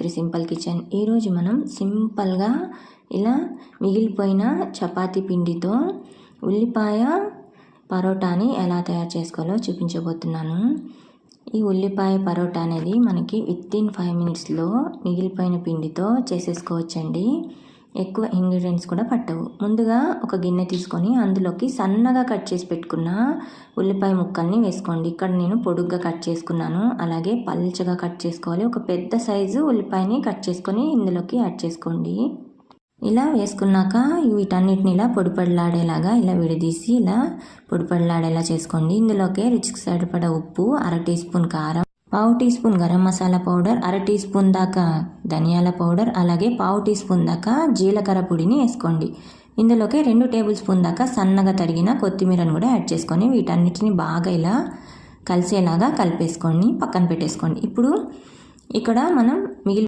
Three simple kitchen. ఈరోజు మనం సింపుల్గా ఇలా మిగిలిపోయిన చపాతీ పిండితో ఉల్లిపాయ పరోటాని ఎలా తయారు చేసుకోవాలో చూపించబోతున్నాను. ఈ ఉల్లిపాయ పరోటా అనేది మనకి విత్ ఇన్ ఫైవ్ మినిట్స్లో మిగిలిపోయిన పిండితో చేసేసుకోవచ్చండి. ఎక్కువ ఇంగ్రీడియంట్స్ కూడా పట్టవు. ముందుగా ఒక గిన్నె తీసుకొని అందులోకి సన్నగా కట్ చేసి పెట్టుకున్న ఉల్లిపాయ ముక్కల్ని వేసుకోండి. ఇక్కడ నేను పొడుగ్గా కట్ చేసుకున్నాను. అలాగే పల్చగా కట్ చేసుకోవాలి. ఒక పెద్ద సైజు ఉల్లిపాయని కట్ చేసుకొని ఇందులోకి యాడ్ చేసుకోండి. ఇలా వేసుకున్నాక వీటన్నిటిని ఇలా పొడిపడలాడేలాగా ఇలా విడదీసి ఇలా పొడిపడలాడేలా చేసుకోండి. ఇందులోకి రుచికి సరిపడ ఉప్పు అర టీ స్పూన్ కారం పావు tea spoon garam masala powder అర టీ స్పూన్ దాకా ధనియాల పౌడర్ అలాగే పావు టీ స్పూన్ దాకా జీలకర్ర పొడిని వేసుకోండి. ఇందులోకి రెండు టేబుల్ స్పూన్ దాకా సన్నగా తరిగిన కొత్తిమీరను కూడా యాడ్ చేసుకొని వీటన్నిటిని బాగా ఇలా కలిసేలాగా కలిపేసుకోండి పక్కన పెట్టేసుకోండి. ఇప్పుడు ఇక్కడ మనం మిగిలి